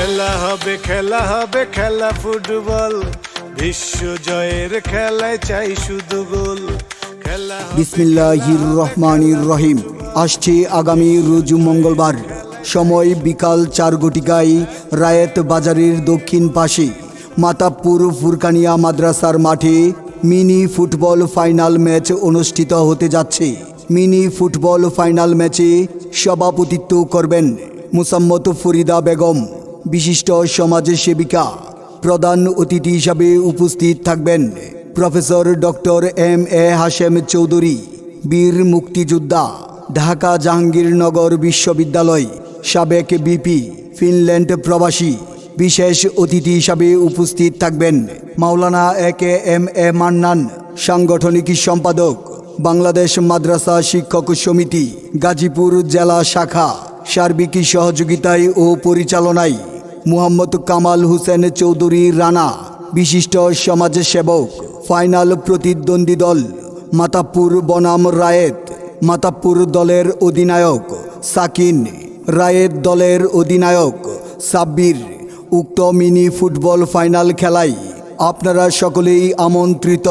খেলা হবে খেলা হবে খেলা ফুটবল। বিশ্ব জয়ের খেলায় চাই শুধু গোল। বিসমিল্লাহির রহমানির রহিম। আসছে আগামী রোজ মঙ্গলবার। সময় বিকাল চার ঘটিকায় রায়েত বাজারের দক্ষিণ পাশে। মাতাপুর ফুরকানিয়া মাদ্রাসার মাঠে মিনি ফুটবল ফাইনাল ম্যাচ অনুষ্ঠিত হতে যাচ্ছে। মিনি ফুটবল ফাইনাল ম্যাচে সভাপতিত্ব করবেন মুসাম্মত ফরিদা বেগম। বিশিষ্ট সমাজের সেবিকা প্রধান অতিথি হিসাবে উপস্থিত থাকবেন professor doctor M A Hashem Chowdhury, বীর মুক্তিযোদ্ধা, ঢাকা জাহাঙ্গীরনগর বিশ্ববিদ্যালয়, সাবেক বিপি, ফিনল্যান্ড প্রবাসী, বিশেষ অতিথি হিসাবে উপস্থিত থাকবেন মাওলানা এ কে এম এ মান্নান, সাংগঠনিক সম্পাদক, বাংলাদেশ মাদ্রাসা শিক্ষক সমিতি, গাজীপুর জেলা শাখা, সার্বিক সহযোগিতায় ও পরিচালনায় মুহাম্মদ কামাল হুসেন চৌধুরী রানা, বিশিষ্ট সমাজসেবক ফাইনাল প্রতিদ্বন্দ্বী দল, মাতাপুর বনাম রায়েত, মাতাপুর দলের অধিনায়ক সাকিন, রায়েত দলের অধিনায়ক সাব্বির, উক্ত মিনি ফুটবল ফাইনাল খেলায় আপনারা সকলেই আমন্ত্রিত।